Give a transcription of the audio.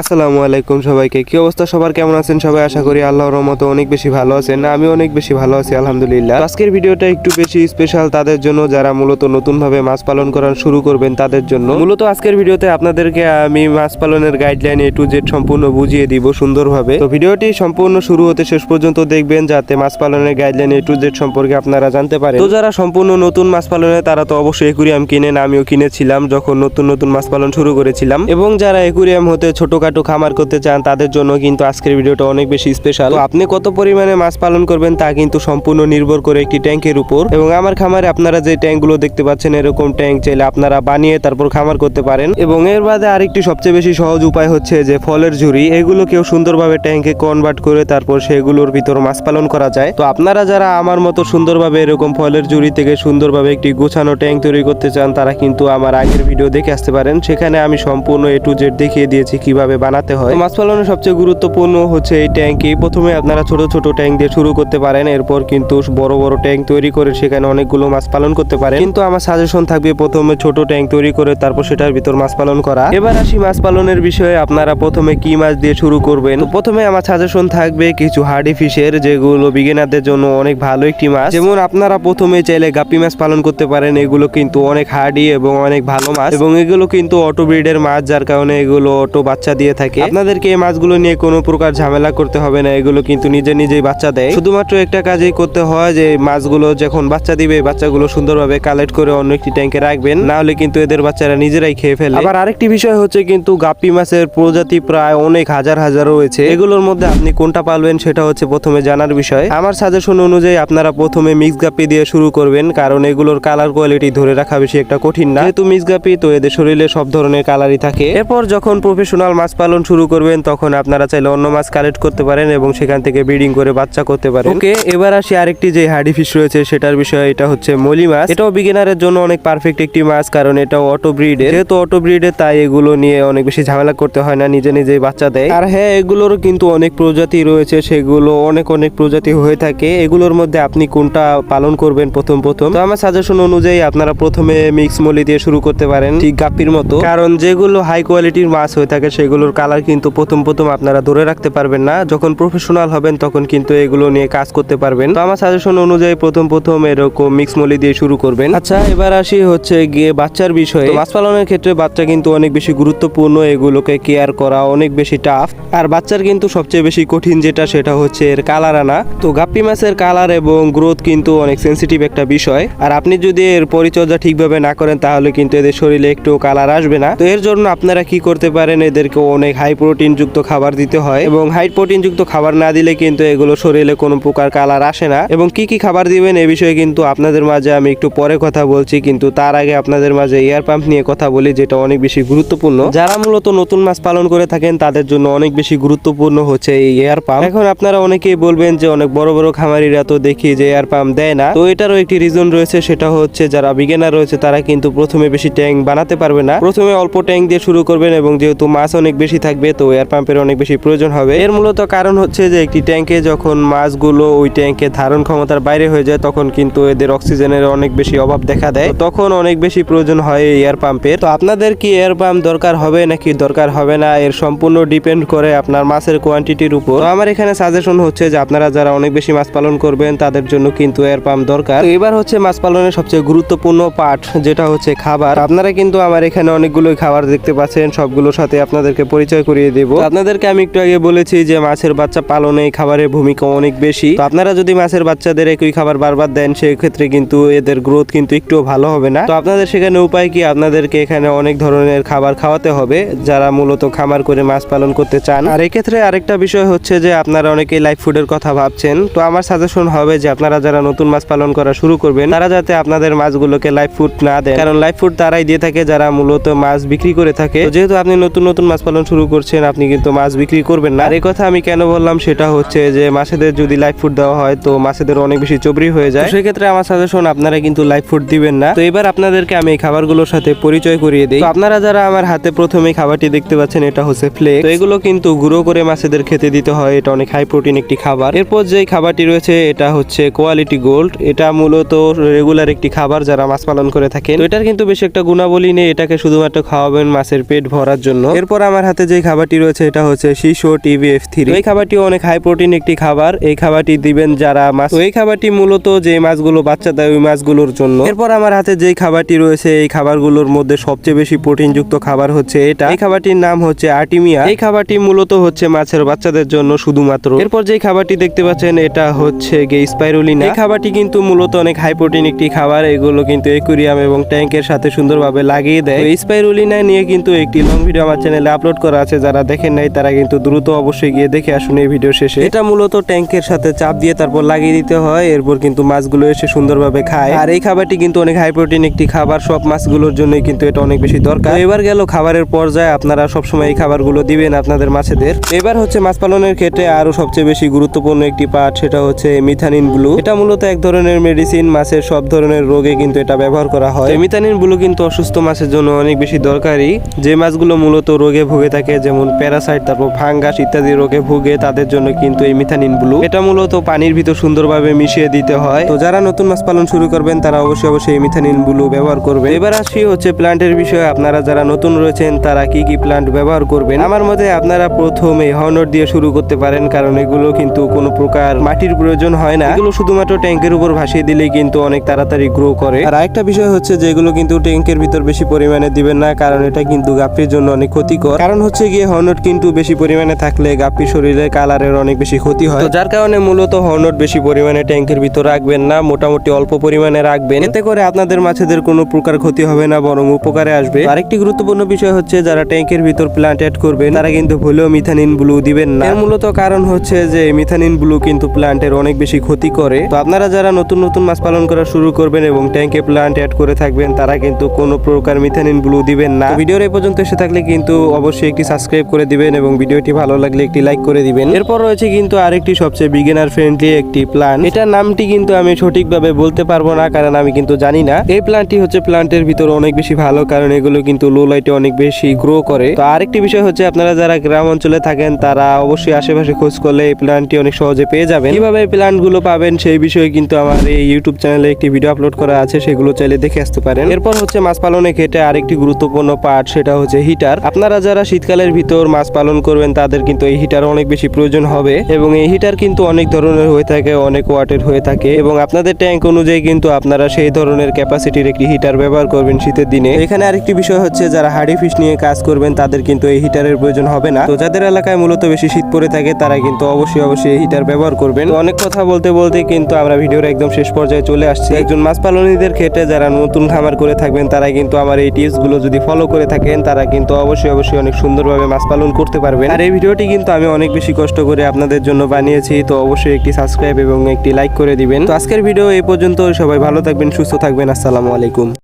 আসসালামু আলাইকুম সবাইকে। কি অবস্থা? সবার কেমন আছেন? সবাই আশা করি আল্লাহর রহমতে অনেক বেশি ভালো আছেন। আমি অনেক বেশি ভালো আছি, আলহামদুলিল্লাহ। আজকের ভিডিওটা একটু বেশি স্পেশাল তাদের জন্য, যারা মূলত নতুন ভাবে মাছ পালন করা শুরু করবেন তাদের জন্য। মূলত আজকের ভিডিওতে আপনাদেরকে আমি মাছ পালনের গাইডলাইন এ টু জেড সম্পূর্ণ বুঝিয়ে দিব সুন্দরভাবে। তো ভিডিওটি সম্পূর্ণ শুরু হতে শেষ পর্যন্ত দেখবেন, যাতে মাছ পালনের গাইডলাইন এ টু জেড সম্পর্কে আপনারা জানতে পারেন। তো যারা সম্পূর্ণ নতুন মাছ পালনে, তারা তো অবশ্যই একুরিয়াম কিনেন, আমিও কিনেছিলাম যখন নতুন নতুন মাছ পালন শুরু করেছিলাম। এবং যারা একুরিয়াম হতে ছোটখাটো খামার করতে চান, তাদের জন্য কিন্তু আজকের ভিডিওটা অনেক বেশি স্পেশাল আপনি কত পরিমাণে মাছ পালন করবেন তা কিন্তু সম্পূর্ণ নির্ভর করে একটি ট্যাঙ্কের উপর। এবং আমার খামারে আপনারা যে ট্যাঙ্কগুলো দেখতে পাচ্ছেন, এরকম ট্যাঙ্ক চাইলে আপনারা বানিয়ে তারপর খামার করতে পারেন। এবং এর বাদে আরেকটি সবচেয়ে বেশি সহজ উপায় হচ্ছে যে ফলের ঝুড়ি এগুলো কেউ সুন্দরভাবে ট্যাঙ্কে কনভার্ট করে তারপর সেগুলোর ভিতর মাছ পালন করা যায়। তো আপনারা যারা আমার মতো সুন্দরভাবে এরকম ফলের ঝুড়ি থেকে সুন্দরভাবে একটি গোছানো ট্যাঙ্ক তৈরি করতে চান, তারা কিন্তু আমার আগের ভিডিও দেখে আসতে পারেন। সেখানে আমি সম্পূর্ণ এ টু জেড দেখিয়ে দিয়েছি কীভাবে বানাতে হয়। মাছ পালনের সবচেয়ে গুরুত্বপূর্ণ হচ্ছে এই ট্যাঙ্কি। প্রথমে আপনারা ছোট ছোট ট্যাঙ্ক দিয়ে শুরু করতে পারেন। এরপর কিন্তু বড় বড় ট্যাঙ্ক তৈরি করে সেখানে অনেকগুলো মাছ পালন করতে পারেন। কিন্তু আমার সাজেশন থাকবে প্রথমে ছোট ট্যাঙ্ক তৈরি করে তারপর সেটার ভিতর মাছ পালন করা। এবার আসি মাছ পালনের বিষয়ে। আপনারা প্রথমে কি মাছ দিয়ে শুরু করবেন? প্রথমে আমার সাজেশন থাকবে কিছু হার্ডি ফিশের, যেগুলো বিগিনারদের জন্য অনেক ভালো একটি মাছ। যেমন আপনারা প্রথমে চাইলে গাপি মাছ পালন করতে পারেন। এগুলো কিন্তু অনেক হার্ডি এবং অনেক ভালো মাছ। এবং এগুলো কিন্তু অটো ব্রিডের মাছ, যার কারণে এগুলো অটো বাচ্চা দিয়ে থাকে। আপনাদেরকে এই মাছগুলো নিয়ে কোনো প্রকার ঝামেলা করতে হবে না, এগুলো কিন্তু নিজে নিজেই বাচ্চা দেয়। শুধুমাত্র একটা কাজেই করতে হয় যে, মাছগুলো যখন বাচ্চা দিবে, বাচ্চাগুলো সুন্দরভাবে কালেক্ট করে অন্য একটি ট্যাঙ্কে রাখবেন। না হলে কিন্তু এদের বাচ্চারা নিজেরাই খেয়ে ফেলে। আবার আরেকটি বিষয় হচ্ছে কিন্তু গাপ্পি মাছের প্রজাতি প্রায় অনেক হাজার হাজার রয়েছে এগুলোর মধ্যে আপনি কোনটা পালবেন সেটা হচ্ছে প্রথমে জানার বিষয়। আমার সাজেশন অনুযায়ী আপনারা প্রথমে মিক্স গাপ্পি দিয়ে শুরু করবেন, কারণ এগুলোর কালার কোয়ালিটি ধরে রাখা বেশি একটা কঠিন না। যেহেতু মিক্স গাপ্পি তো এদের শরীরে সব ধরনের কালারই থাকে। এরপর যখন প্রফেশনাল মাছ পালন শুরু করবেন, তখন আপনারা চাইলে অন্য মাছ কালেক্ট করতে পারেন এবং সেখান থেকে ব্রিডিং করে বাচ্চা করতে পারেন। ওকে, এবার আসি আরেকটি যে হার্ডি ফিশ রয়েছে, সেটার বিষয় এটা হচ্ছে মলি মাছ। এটাও বিগিনারের জন্য অনেক পারফেক্ট একটি মাছ, কারণ এটাও অটো ব্রিডের যেহেতু অটো ব্রিডের তাই এগুলো নিয়ে অনেক বেশি ঝামেলা করতে হয় না, নিজে নিজেই বাচ্চা দেয়। আর হ্যাঁ এগুলোর কিন্তু অনেক প্রজাতি রয়েছে, সেগুলো অনেক অনেক প্রজাতি হয়ে থাকে। এগুলোর মধ্যে আপনি কোনটা পালন করবেন প্রথম প্রথম? তো আমার সাজেশন অনুযায়ী আপনারা প্রথমে মিক্স মলি দিয়ে শুরু করতে পারেন, ঠিক গাপ্পির মতো। কারণ যেগুলো হাই কোয়ালিটির মাছ হয়ে থাকে সেগুলোর কালার কিন্তু প্রথম প্রথম আপনারা ধরে রাখতে পারবেন না। যখন প্রফেশনাল হবেন, তখন কিন্তু এগুলো নিয়ে কাজ করতে পারবেন। তো আমার সাজেশন অনুযায়ী প্রথম প্রথম এরকম মিক্স মলি দিয়ে শুরু করবেন। আচ্ছা এবার আসি হচ্ছে গিয়ে বাচ্চার বিষয়ে। মাছ পালনের ক্ষেত্রে বাচ্চা কিন্তু অনেক বেশি গুরুত্বপূর্ণ, এগুলোকে কেয়ার করা অনেক বেশি টাফ আর বাচ্চার কিন্তু সবচেয়ে বেশি কঠিন যেটা, সেটা হচ্ছে এর কালার আনা। তো গাপ্পি মাছের কালার এবং গ্রোথ কিন্তু অনেক সেন্সিটিভ একটা বিষয়। আর আপনি যদি এর পরিচর্যা ঠিকভাবে না করেন, তাহলে কিন্তু এদের শরীরে একটু কালার আসবে না। তো এর জন্য আপনারা কি করতে পারেন? এদেরকে অনেক হাই প্রোটিন যুক্ত খাবার দিতে হয় এবং হাই প্রোটিন যুক্ত খাবার না দিলে কিন্তু এগুলো শরীরে কোনো প্রকার কালার আসে না। এবং কি কি খাবার দিবেন এ বিষয়ে কিন্তু আপনাদের মাঝে আমি একটু পরে কথা বলছি, কিন্তু তার আগে আপনাদের মাঝে এয়ার পাম্প নিয়ে কথা বলি, যেটা অনেক বেশি গুরুত্বপূর্ণ। যারা মূলত নতুন মাছ পালন করে থাকেন, তাদের জন্য অনেক বেশি গুরুত্বপূর্ণ হচ্ছে এই এয়ার পাম্প এখন আপনারা অনেকেই বলবেন যে অনেক বড় বড় খামারিরা তো দেখি যে এয়ার পাম্প দেয় না। তো এটারও একটি রিজন রয়েছে, সেটা হচ্ছে যারা বিগিনার রয়েছে, তারা কিন্তু প্রথমে বেশি ট্যাঙ্ক বানাতে পারবে না। প্রথমে অল্প ট্যাঙ্ক দিয়ে শুরু করবেন এবং যেহেতু মাছ অনেক বেশি থাকবে, তো এয়ার পাম্পের অনেক বেশি প্রয়োজন হবে। এর মূলত কারণ হচ্ছে যে, একটি ট্যাঙ্কে যখন মাছগুলো ওই ট্যাঙ্কে ধারণ ক্ষমতার বাইরে হয়ে যায়, তখন কিন্তু এদের অক্সিজেনের অনেক বেশি অভাব দেখা দেয়। তখন অনেক বেশি প্রয়োজন হয় এয়ার পাম্পের তো আপনাদের কি এয়ার পাম্প দরকার হবে নাকি দরকার হবে না, এর সম্পূর্ণ ডিপেন্ড করে আপনার মাছের কোয়ান্টিটির উপর। আমার এখানে সাজেশন হচ্ছে যে, আপনারা যারা অনেক বেশি মাছ পালন করবেন, তাদের জন্য কিন্তু এয়ার পাম্প দরকার। এবার হচ্ছে মাছ পালনের সবচেয়ে গুরুত্বপূর্ণ পার্ট যেটা হচ্ছে খাবার। আপনারা কিন্তু আমার এখানে অনেকগুলোই খাবার দেখতে পাচ্ছেন, সবগুলোর সাথে আপনাদেরকে পরিচয় করিয়ে দেবো। আপনাদেরকে আমি একটু আগে বলেছি যে মাছের বাচ্চা পালনে খাবারের ভূমিকা অনেক বেশি। তো আপনারা যদি মাছের বাচ্চাদের একই খাবার বারবার দেন সেই ক্ষেত্রে কিন্তু এদের গ্রোথ কিন্তু একটু ভালো হবে না। তো আপনাদের সেখানে উপায় কি? আপনাদেরকে এখানে অনেক ধরনের খাবার খাওয়াতে হবে, যারা মূলত খামার করে মাছ পালন করতে চান। আর এক্ষেত্রে আরেকটা বিষয় হচ্ছে যে, আপনারা অনেকেই লাইফ ফুডের কথা ভাবছেন। তো আমার সাজেশন হবে যে, আপনারা যারা নতুন মাছ পালন করা শুরু করবেন, তারা যাতে আপনাদের মাছগুলোকে লাইফ ফুড না দেন। কারণ লাইফ ফুড তারাই দিয়ে থাকে, যারা মূলত মাছ বিক্রি করে থাকে। যেহেতু আপনি নতুন নতুন মাছ পালন শুরু করছেন, আপনি কিন্তু মাছ বিক্রি করবেন না। আর এই কথা আমি কেন বললাম, সেটা হচ্ছে যে মাছেদের যদি লাইফ ফুড দেওয়া হয়, তো মাছেদের অনেক বেশি চবরি হয়ে যায়। সেক্ষেত্রে আমার সাজেশন আপনারা কিন্তু লাইফ ফুড দিবেন না। তো এবার আপনাদেরকে আমি এই খাবারগুলোর সাথে পরিচয় করিয়ে দিই। আপনারা যারা আমার হাতে প্রথমে খাবারটি দেখতে পাচ্ছেন, এটা হচ্ছে ফ্লেক তো এগুলো কিন্তু গুঁড়ো করে মাছেদের খেতে দিতে হয়, এটা অনেক হাই প্রোটিন একটি খাবার। এরপর যে খাবারটি রয়েছে, এটা হচ্ছে কোয়ালিটি গোল্ড এটা মূলত রেগুলার একটি খাবার যারা মাছ পালন করে থাকেন। তো এটার কিন্তু বেশি একটা গুণাবলী নেই, এটাকে শুধুমাত্র খাওয়াবেন মাছের পেট ভরার জন্য। এরপর আমার হাতে যে খাবারটি রয়েছে, এটা হচ্ছে শিশু টিভিএফ থ্রি। এই খাবারটি অনেক হাই প্রোটিন একটি খাবার। এই খাবারটি দিবেন যারা মাছ। এই খাবারটি মূলত যে মাছগুলো বাচ্চা দেয়, ওই মাছগুলোর জন্য। এরপর আমার হাতে যে খাবারটি রয়েছে, এই খাবারগুলোর মধ্যে সবচেয়ে বেশি প্রোটিনযুক্ত খাবার হচ্ছে এটা। এই খাবারটির নাম হচ্ছে আর্টিমিয়া। এই খাবারটি মূলত হচ্ছে মাছের বাচ্চাদের জন্য শুধুমাত্র। এরপর যে খাবারটি দেখতে পাচ্ছেন, এটা হচ্ছে গে স্পাইরুলিনা এই খাবারটি কিন্তু মূলত অনেক হাই প্রোটিন একটি খাবার। এগুলো কিন্তু একুরিয়াম এবং ট্যাঙ্কের সাথে সুন্দরভাবে লাগিয়ে দেয়। স্পাইরুলিনা নিয়ে কিন্তু একটি লং ভিডিও আমার চ্যানেলে আপলোড করা আছে, যারা দেখেন নাই, তারা কিন্তু দ্রুত অবশ্যই গিয়ে দেখে আসুন এই ভিডিও শেষে। এটা মূলত ট্যাঙ্কের সাথে চাপ দিয়ে তারপর লাগিয়ে দিতে হয়, এরপর কিন্তু মাছগুলো এসে সুন্দরভাবে খায়। আর এই খাবারটি কিন্তু অনেক হাই প্রোটিন একটি খাবার, সব মাছগুলোর জন্যই কিন্তু এটা অনেক বেশি দরকার। এবার গেল খাবারের পর্যায়ে, আপনারা সবসময় এই খাবারগুলো দিবেন আপনাদের মাছেদের। এবার হচ্ছে মাছ পালনের ক্ষেত্রে আরও সবচেয়ে বেশি গুরুত্বপূর্ণ একটি পার্ট সেটা হচ্ছে মিথানিন ব্লু এটা মূলত এক ধরনের মেডিসিন মাছের সব ধরনের রোগে কিন্তু এটা ব্যবহার করা হয়। মিথানিন ব্লু কিন্তু অসুস্থ মাছের জন্য অনেক বেশি দরকারি। যে মাছগুলো মূলত রোগে ভুগে থাকে, যেমন প্যারাসাইট, তারপর ফাঙ্গাস ইত্যাদি রোগে ভুগে তাদের জন্য কিন্তু এই মিথানিন ব্লু। এটা মূলত পানির ভিতর সুন্দরভাবে মিশিয়ে দিতে হয়। তো যারা নতুন মাছ পালন শুরু করবেন, তারা অবশ্যই অবশ্যই এই মিথানিন ব্লু ব্যবহার করবে এবার আসি হচ্ছে প্লান্টের বিষয়ে। আপনারা যারা নতুন রয়েছেন, তারা কি কি প্লান্ট ব্যবহার করবেন? আমার মতে আপনারা প্রথমে হর্নর দিয়ে শুরু করতে পারেন, কারণ এগুলো কিন্তু কোনো প্রকার মাটির প্রয়োজন হয় না। এগুলো শুধুমাত্র ট্যাঙ্কের উপর ভাসিয়ে দিলেই কিন্তু অনেক তাড়াতাড়ি গ্রো করে। আর আরেকটা বিষয় হচ্ছে যে, এগুলো কিন্তু ট্যাঙ্কের ভিতর বেশি পরিমাণে দিবেন না, কারণ এটা কিন্তু গাপ্পির জন্য অনেক ক্ষতিকর। কারণ হচ্ছে গিয়ে হর্নট কিন্তু বেশি পরিমাণে থাকলে গাপ্পির শরীরে কালারের অনেক বেশি ক্ষতি হয়। তো যার কারণে মূলত হর্নট বেশি পরিমাণে ট্যাঙ্কের ভিতর রাখবেন না, মোটামুটি অল্প পরিমাণে রাখবেন। এতে করে আপনাদের মাছেদের কোনো প্রকার ক্ষতি হবে না, বরং উপকারে আসবে। আরেকটি গুরুত্বপূর্ণ বিষয় হচ্ছে যারা ট্যাঙ্কের ভিতর প্লান্ট অ্যাড করবেন, তারা কিন্তু ভুলেও মিথানিন ব্লু দিবেন না। এর মূলত কারণ হচ্ছে যে মিথানিন ব্লু কিন্তু প্লান্টের অনেক বেশি ক্ষতি করে। তো আপনারা যারা নতুন নতুন মাছ পালন করা শুরু করবেন এবং ট্যাঙ্কে প্লান্ট অ্যাড করে থাকবেন, তারা কিন্তু কোনো প্রকার মিথানিন ব্লু দিবেন না। ভিডিওর এই পর্যন্ত এসে থাকলে কিন্তু অবশ্যই একটি সাবস্ক্রাইব করে দিবেন এবং ভিডিওটি ভালো লাগলে একটি লাইক করে দিবেন। এরপর রয়েছে কিন্তু আরেকটি সবচেয়ে বিগিনার ফ্রেন্ডলি একটি প্ল্যান এটার নামটি কিন্তু আমি সঠিকভাবে বলতে পারব না, কারণ আমি কিন্তু জানি না। এই প্ল্যান্টটি হচ্ছে প্ল্যান্টের ভিতর অনেক বেশি ভালো, কারণ এগুলো কিন্তু লো লাইটে অনেক বেশি গ্রো করে। তো আরেকটি বিষয় হচ্ছে, আপনারা যারা গ্রাম অঞ্চলে থাকেন, তারা অবশ্যই আশেপাশে খোঁজ করলে এই প্ল্যান্টটি অনেক সহজে পেয়ে যাবেন। কীভাবে এই প্ল্যান্টগুলো পাবেন, সেই বিষয়ে কিন্তু আমার এই ইউটিউব চ্যানেলে একটি ভিডিও আপলোড করা আছে, সেগুলো চাইলে দেখে আসতে পারেন। এরপর হচ্ছে মাছ পালনের ক্ষেত্রে আরেকটি গুরুত্বপূর্ণ পার্ট সেটা হচ্ছে হিটার আপনারা যারা শীতকালের ভিতর মাছ পালন করবেন, তাদের কিন্তু এই হিটার অনেক বেশি প্রয়োজন হবে এবং এই হিটার কিন্তু অনেক ধরনের হয়ে থাকে, অনেক ওয়াটের হয়ে থাকে এবং আপনাদের ট্যাঙ্ক অনুযায়ী কিন্তু আপনারা সেই ধরনের ক্যাপাসিটির একটি হিটার ব্যবহার করবেন শীতের দিনে। এখানে আরেকটি বিষয় হচ্ছে, যারা হাড়ি ফিশ নিয়ে কাজ করবেন, তাদের কিন্তু এই হিটারের প্রয়োজন হবে না। তো যাদের এলাকায় মূলত বেশি শীত পড়ে থাকে, তারা কিন্তু অবশ্যই অবশ্যই এই হিটার ব্যবহার করবেন। অনেক কথা বলতে বলতে কিন্তু আমরা ভিডিওর একদম শেষ পর্যায়ে চলে আসছি। একজন মাছ পালনীদের ক্ষেত্রে যারা নতুন খামার করে থাকবেন, তারা কিন্তু আমার এই টিপসগুলো যদি ফলো করে থাকেন, তারা কিন্তু অবশ্যই অবশ্যই অনেক সুন্দরভাবে মাছ পালন করতে পারবেন। আর এই ভিডিওটি কিন্তু আমি অনেক বেশি কষ্ট করে আপনাদের জন্য বানিয়েছি, তো অবশ্যই একটি সাবস্ক্রাইব এবং একটি লাইক করে দিবেন। তো আজকের ভিডিও এই পর্যন্ত সবাই ভালো থাকবেন, সুস্থ থাকবেন, আসসালামু আলাইকুম।